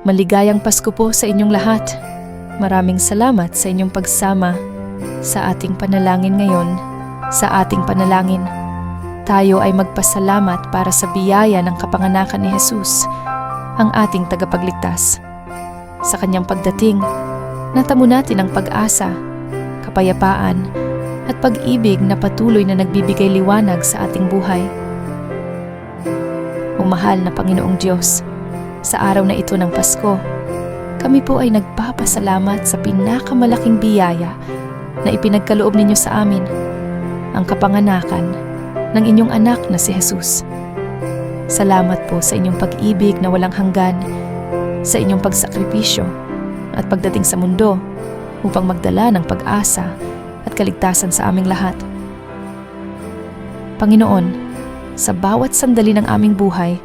Maligayang Pasko po sa inyong lahat. Maraming salamat sa inyong pagsama sa ating panalangin ngayon. Sa ating panalangin, tayo ay magpasalamat para sa biyaya ng kapanganakan ni Jesus, ang ating tagapagligtas. Sa kanyang pagdating, natamo natin ang pag-asa, kapayapaan, at pag-ibig na patuloy na nagbibigay liwanag sa ating buhay. O na Panginoong Diyos, sa araw na ito ng Pasko, kami po ay nagpapasalamat sa pinakamalaking biyaya na ipinagkaloob ninyo sa amin, ang kapanganakan ng inyong anak na si Jesus. Salamat po sa inyong pag-ibig na walang hanggan, sa inyong pagsakripisyo at pagdating sa mundo upang magdala ng pag-asa at kaligtasan sa aming lahat. Panginoon, sa bawat sandali ng aming buhay,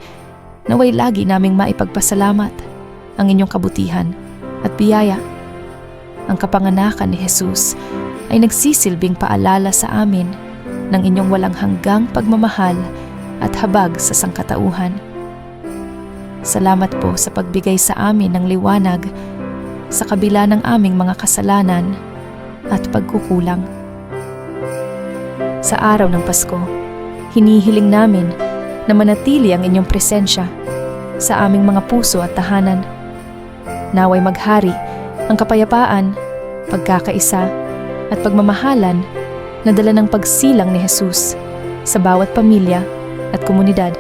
naway lagi naming maipagpasalamat ang inyong kabutihan at biyaya. Ang kapanganakan ni Jesus ay nagsisilbing paalala sa amin ng inyong walang hanggang pagmamahal at habag sa sangkatauhan. Salamat po sa pagbigay sa amin ng liwanag sa kabila ng aming mga kasalanan at pagkukulang. Sa araw ng Pasko, hinihiling namin na manatili ang inyong presensya sa aming mga puso at tahanan. Naway maghari ang kapayapaan, pagkakaisa at pagmamahalan na dala ng pagsilang ni Jesus sa bawat pamilya at komunidad.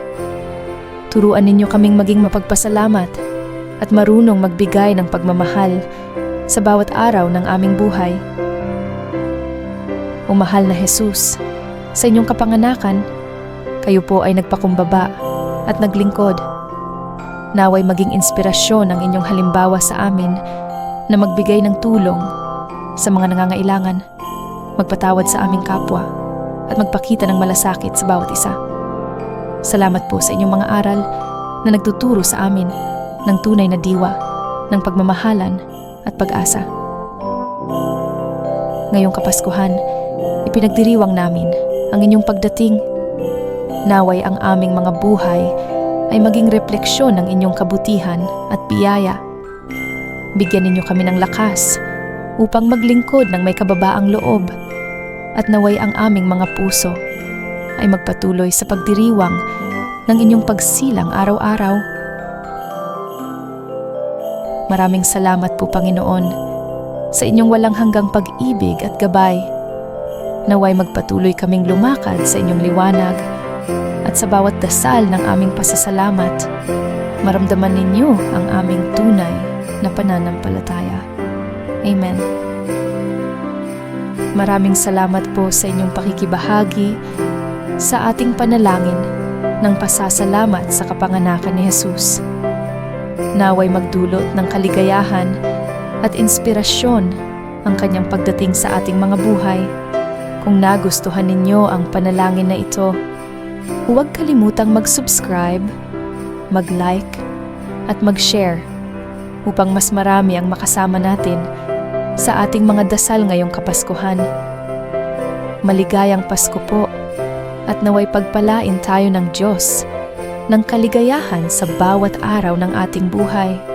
Turuan ninyo kaming maging mapagpasalamat at marunong magbigay ng pagmamahal sa bawat araw ng aming buhay. O mahal na Jesus, sa inyong kapanganakan, kayo po ay nagpakumbaba at naglingkod. Naway maging inspirasyon ang inyong halimbawa sa amin na magbigay ng tulong sa mga nangangailangan, magpatawad sa aming kapwa, at magpakita ng malasakit sa bawat isa. Salamat po sa inyong mga aral na nagtuturo sa amin ng tunay na diwa, ng pagmamahalan at pag-asa. Ngayong Kapaskuhan, ipinagdiriwang namin ang inyong pagdating. Naway ang aming mga buhay ay maging refleksyon ng inyong kabutihan at biyaya. Bigyan ninyo kami ng lakas upang maglingkod ng may kababaang loob at naway ang aming mga puso ay magpatuloy sa pagdiriwang ng inyong pagsilang araw-araw. Maraming salamat po Panginoon sa inyong walang hanggang pag-ibig at gabay. Naway magpatuloy kaming lumakad sa inyong liwanag at sa bawat dasal ng aming pasasalamat, maramdaman ninyo ang aming tunay na pananampalataya. Amen. Maraming salamat po sa inyong pakikibahagi sa ating panalangin ng pasasalamat sa kapanganakan ni Jesus. Naway magdulot ng kaligayahan at inspirasyon ang kanyang pagdating sa ating mga buhay. Kung nagustuhan ninyo ang panalangin na ito, huwag kalimutang mag-subscribe, mag-like, at mag-share upang mas marami ang makasama natin sa ating mga dasal ngayong Kapaskuhan. Maligayang Pasko po at naway pagpalain tayo ng Diyos ng kaligayahan sa bawat araw ng ating buhay.